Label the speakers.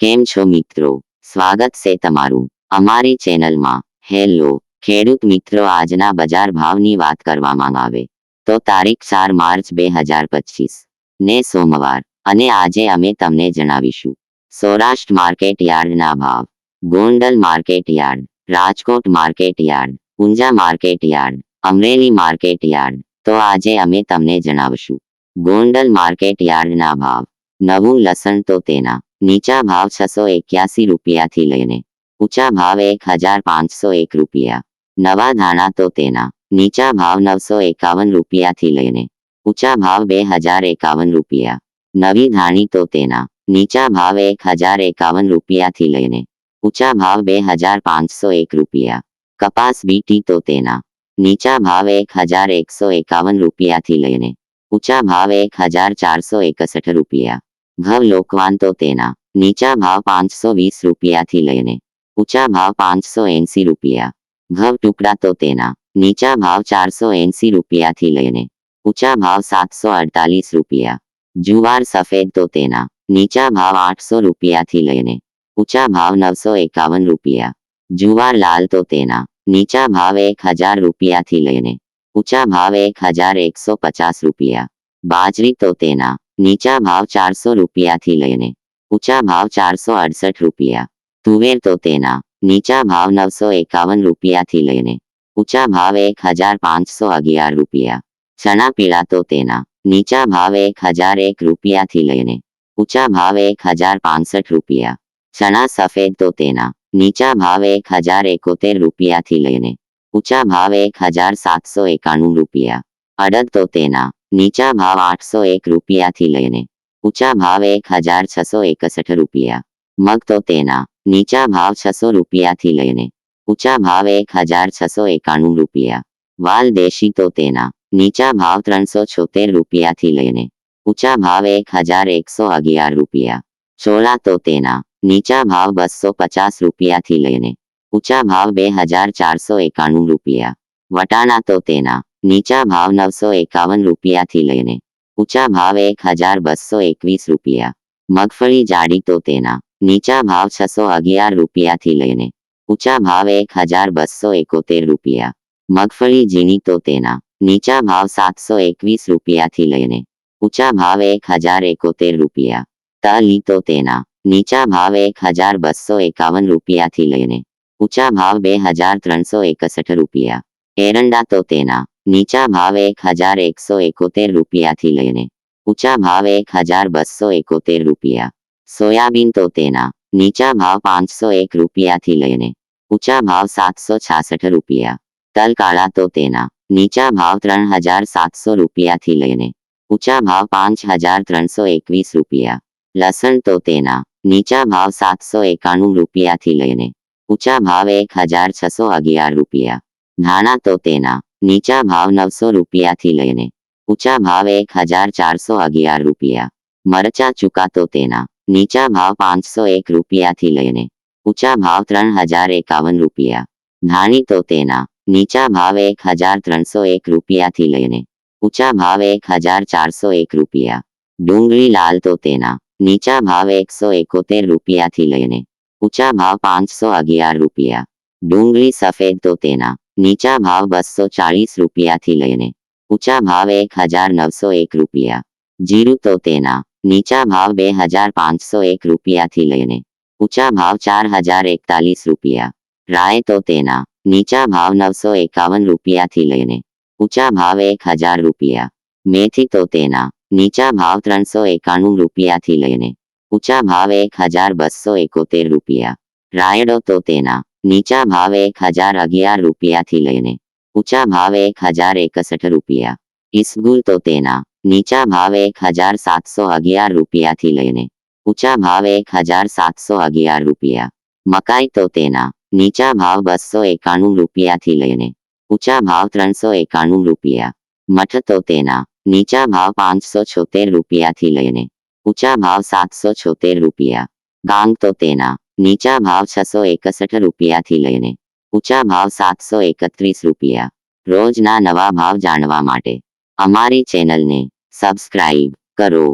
Speaker 1: કેમ છો મિત્રો? સ્વાગત છે તમારું અમારી ચેનલમાં. હેલો ખેડૂત મિત્રો, આજના બજાર ભાવની વાત કરવામાં આવે તો તારીખ ચાર માર્ચ બે હજાર પચીસ ને સોમવાર અને આજે અમે તમને જણાવીશું. સૌરાષ્ટ્ર માર્કેટ યાર્ડના ભાવ, Gondal market yard, Rajkot market yard, Unjha market yard, Amreli market yard તો આજે અમે તમને જણાવશું. ગોંડલ માર્કેટ યાર્ડના ભાવ, નવું લસણ તો તેના નીચા ભાવ છસો એક્યાસી રૂપિયાથી લઈને ઊંચા ભાવ એક હજાર પાંચસો એક રૂપિયા નવા ધાણા તો તેના નીચા ભાવ નવસો એકાવન રૂપિયાથી લઈને ઊંચા ભાવ બે હજાર એકાવન રૂપિયા નવી ધાણી તો તેના નીચા ભાવ એક હજાર એકાવન રૂપિયાથી લઈને ઊંચા ભાવ બે હજાર પાંચસો એક રૂપિયા કપાસ બીટી તો તેના નીચા ભાવ એક હજાર એકસો એકાવન રૂપિયાથી લઈને ઊંચા ભાવ એક હજાર ચારસો એકસઠ રૂપિયા ઘઉં લોકવાન તો તેના નીચા ભાવ પાંચસો વીસ રૂપિયાથી લઈને ઊંચા ભાવ પાંચસો એંસી રૂપિયા ઘઉં ટુકડા તો તેના નીચા ભાવ ચારસો એંસી રૂપિયાથી લઈને ઊંચા ભાવ સાતસો અડતાલીસ રૂપિયા જુવાર સફેદ તો તેના નીચા ભાવ આઠસો રૂપિયાથી લઈને ઊંચા ભાવ નવસો એકાવન રૂપિયા જુવાર લાલ તો તેના નીચા ભાવ એક હજાર રૂપિયાથી લઈને ઊંચા ભાવ એક હજાર એકસો પચાસ રૂપિયા બાજરી તો તેના નીચા ભાવ ચારસો રૂપિયાથી લઈને ઊંચા ભાવ ચારસો અડસઠ રૂપિયા તુવેર તો તેના નીચા ભાવ નવસો એકાવન રૂપિયાથી લઈને ઊંચા ભાવ એક હજાર પાંચસો અગિયાર રૂપિયા ચણા પીળા તો તેના નીચા ભાવ એક હજાર એક રૂપિયાથી લઈને ઊંચા ભાવ એક હજાર પાંસઠ રૂપિયા ચણા સફેદ તો તેના નીચા ભાવ એક હજાર એકોતેર રૂપિયાથી લઈને ઊંચા ભાવ એક હજાર સાતસો એકાણું રૂપિયા અડદ તો તેના નીચા ભાવ આઠસો એક રૂપિયાથી લઈને ઊંચા ભાવ એક હજાર છસો એકસઠ રૂપિયા મગ તો તેના નીચા ભાવ છસો રૂપિયાથી લઈને ઊંચા ભાવ એક હજાર છસો એકાણું રૂપિયા વાલ દેશી તો તેના નીચા ભાવ ત્રણસો છોતેર રૂપિયાથી લઈને ઊંચા ભાવ એક હજાર એકસો અગિયાર રૂપિયા ચોળા તો તેના નીચા ભાવ બસો પચાસ રૂપિયાથી લઈને ઊંચા ભાવ બે હજાર ચારસો એકાણું રૂપિયા વટાણા તો તેના નીચા ભાવ નવસો એકાવન રૂપિયાથી લઈને ઊંચા ભાવ એક હજાર બસો એકવીસ રૂપિયા મગફળી જાડી તો તેના નીચા ભાવ છસો અગિયાર રૂપિયાથી લઈને ઊંચા ભાવ એક હજાર બસો એકોતેર રૂપિયા મગફળી ઝીણી તો તેના નીચા ભાવ સાતસો એકવીસ રૂપિયાથી લઈને ઊંચા ભાવ એક હજાર એકોતેર રૂપિયા તલી તો તેના નીચા ભાવ એક હજાર બસો એકાવન રૂપિયાથી લઈને ઊંચા ભાવ બે હજાર ત્રણસો એકસઠ રૂપિયા એરંડા તો તેના નીચા ભાવ એક હજાર એકસો એકોતેર રૂપિયાથી લઈને ઊંચા ભાવ એક હજાર બસો એકોતેર રૂપિયા સોયાબીન તો તેના નીચા ભાવ પાંચસો એક રૂપિયાથી લઈને ઊંચા ભાવ સાતસો છાસઠ રૂપિયા તલ કાળા તો તેના નીચા ભાવ ત્રણ હજાર સાતસો રૂપિયાથી લઈને ઊંચા ભાવ પાંચ હજાર ત્રણસો એકવીસ રૂપિયા લસણ તો તેના નીચા ભાવ સાતસો એકાણું રૂપિયાથી લઈને ઊંચા ભાવ એક હજાર છસો અગિયાર રૂપિયા ધાણા તો તેના નીચા ભાવ નવસો રૂપિયાથી લઈને ઊંચા ભાવ એક હજાર ચારસો અગિયાર રૂપિયા મરચા ચૂકા તો તેના નીચા ભાવ પાંચસો એક રૂપિયાથી લઈને ઊંચા ભાવ ત્રણ હજાર એકાવન રૂપિયા ધાણી તો તેના નીચા ભાવ એક હજાર ત્રણસો એક રૂપિયાથી લઈને ઊંચા ભાવ એક હજાર ચારસો એક રૂપિયા ડુંગળી લાલ તો તેના નીચા ભાવ એકસો એકોતેર રૂપિયાથી લઈને ઊંચા ભાવ પાંચસો અગિયાર રૂપિયા ડુંગળી સફેદ તો તેના નીચા ભાવ બસો ચાળીસ રૂપિયાથી લઈને ઊંચા ભાવ એક હજાર નવસો એક રૂપિયા જીરું તો તેના નીચા ભાવ બે હજાર પાંચસો એક રૂપિયાથી લઈને ઊંચા ભાવ ચાર હજાર એકતાલીસ રૂપિયા રાય તો તેના નીચા ભાવ નવસો એકાવન રૂપિયાથી લઈને ઊંચા ભાવ એક હજાર રૂપિયા મેથી તો તેના નીચા ભાવ ત્રણસો એકાણું રૂપિયાથી લઈને ઊંચા ભાવ એક હજાર બસો એકોતેર રૂપિયા રાયડો તો તેના નીચા ભાવ એક હજાર અગિયાર રૂપિયાથી લઈને ઊંચા ભાવ એક હજાર એકસઠ રૂપિયા ઈસબગુલ તો તેના નીચા ભાવ એક હજાર સાતસો અગિયાર રૂપિયાથી લઈને ઊંચા ભાવ એક હજાર સાતસો અગિયાર રૂપિયા મકાઈ તો તેના નીચા ભાવ બસો એકાણું રૂપિયાથી લઈને ઊંચા ભાવ ત્રણસો એકાણું રૂપિયા મઠ તો તેના નીચા ભાવ પાંચસો છોતેર રૂપિયાથી લઈને ઊંચા ભાવ સાતસો છોતેર રૂપિયા ગાંગ તો તેના નીચા ભાવ છસો એકસઠ રૂપિયાથી લઈને ઊંચા ભાવ સાતસો એકત્રીસ રૂપિયા રોજના નવા ભાવ જાણવા માટે અમારી ચેનલને સબસ્ક્રાઇબ કરો